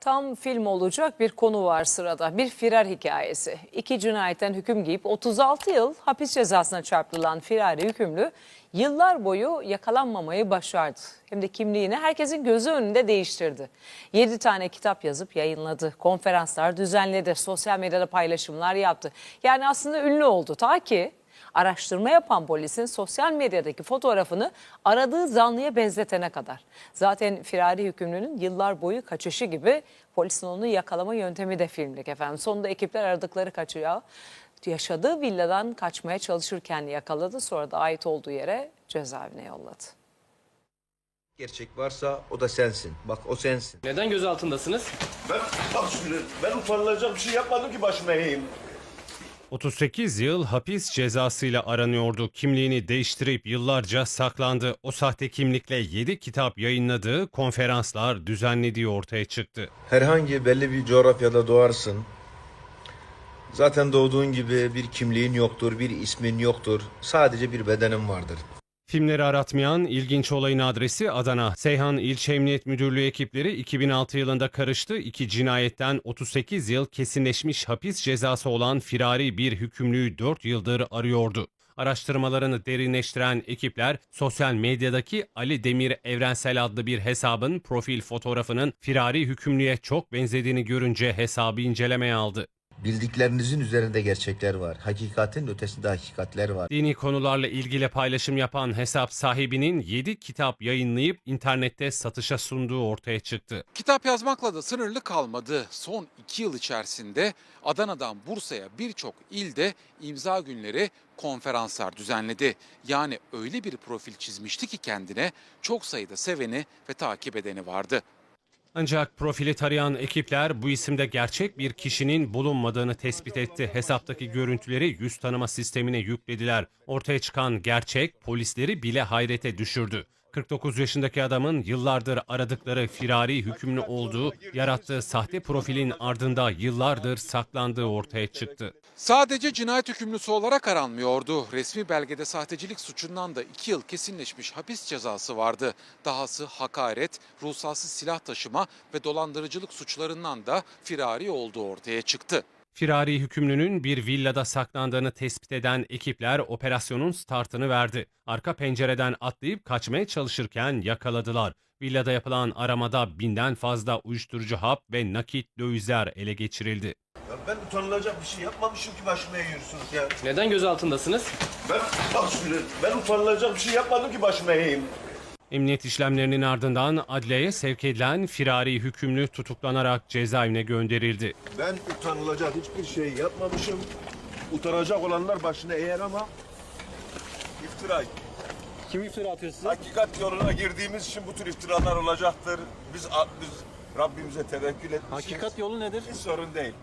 Tam film olacak bir konu var sırada. Bir firar hikayesi. İki cinayetten hüküm giyip 36 yıl hapis cezasına çarptırılan firari hükümlü yıllar boyu yakalanmamayı başardı. Hem de kimliğini herkesin gözü önünde değiştirdi. 7 tane kitap yazıp yayınladı. Konferanslar düzenledi. Sosyal medyada paylaşımlar yaptı. Yani aslında ünlü oldu. Ta ki araştırma yapan polisin sosyal medyadaki fotoğrafını aradığı zanlıya benzetene kadar. Zaten firari hükümlünün yıllar boyu kaçışı gibi polisin onu yakalama yöntemi de filmlik efendim. Sonunda ekipler aradıkları kaçıyor. Yaşadığı villadan kaçmaya çalışırken yakaladı. Sonra da ait olduğu yere cezaevine yolladı. Gerçek varsa o da sensin. Bak o sensin. Neden gözaltındasınız? Ben bak şimdi ben utanılacak bir şey yapmadım ki başıma eğeyim. 38 yıl hapis cezasıyla aranıyordu. Kimliğini değiştirip yıllarca saklandı. O sahte kimlikle 7 kitap yayınladığı, konferanslar düzenlediği ortaya çıktı. Herhangi belli bir coğrafyada doğarsın. Zaten doğduğun gibi bir kimliğin yoktur, bir ismin yoktur. Sadece bir bedenin vardır. Filmleri aratmayan ilginç olayın adresi Adana. Seyhan İlçe Emniyet Müdürlüğü ekipleri 2006 yılında karıştı. İki cinayetten 38 yıl kesinleşmiş hapis cezası olan firari bir hükümlüyü 4 yıldır arıyordu. Araştırmalarını derinleştiren ekipler sosyal medyadaki Ali Demir Evrensel adlı bir hesabın profil fotoğrafının firari hükümlüye çok benzediğini görünce hesabı incelemeye aldı. Bildiklerinizin üzerinde gerçekler var. Hakikatin ötesinde hakikatler var. Dini konularla ilgili paylaşım yapan hesap sahibinin 7 kitap yayınlayıp internette satışa sunduğu ortaya çıktı. Kitap yazmakla da sınırlı kalmadı. Son iki yıl içerisinde Adana'dan Bursa'ya birçok ilde imza günleri konferanslar düzenledi. Yani öyle bir profil çizmişti ki kendine çok sayıda seveni ve takip edeni vardı. Ancak profili tarayan ekipler bu isimde gerçek bir kişinin bulunmadığını tespit etti. Hesaptaki görüntüleri yüz tanıma sistemine yüklediler. Ortaya çıkan gerçek polisleri bile hayrete düşürdü. 49 yaşındaki adamın yıllardır aradıkları firari hükümlü olduğu, yarattığı sahte profilin ardında yıllardır saklandığı ortaya çıktı. Sadece cinayet hükümlüsü olarak aranmıyordu. Resmi belgede sahtecilik suçundan da 2 yıl kesinleşmiş hapis cezası vardı. Dahası hakaret, ruhsatsız silah taşıma ve dolandırıcılık suçlarından da firari olduğu ortaya çıktı. Firari hükümlünün bir villada saklandığını tespit eden ekipler operasyonun startını verdi. Arka pencereden atlayıp kaçmaya çalışırken yakaladılar. Villada yapılan aramada binden fazla uyuşturucu hap ve nakit dövizler ele geçirildi. Ya ben utanılacak bir şey yapmamışım ki başıma eğiyorsunuz ya. Neden gözaltındasınız? Ben bak şimdi ben utanılacak bir şey yapmadım ki başıma eğeyim. Emniyet işlemlerinin ardından adliyeye sevk edilen firari hükümlü tutuklanarak cezaevine gönderildi. Ben utanılacak hiçbir şey yapmamışım. Utanacak olanlar başına eğer ama iftira. Kim iftira atıyor size? Hakikat yoluna girdiğimiz için bu tür iftiralar olacaktır. Biz biz Rabbimize tevekkül etmişiz. Hakikat yolu nedir? Hiç sorun değil.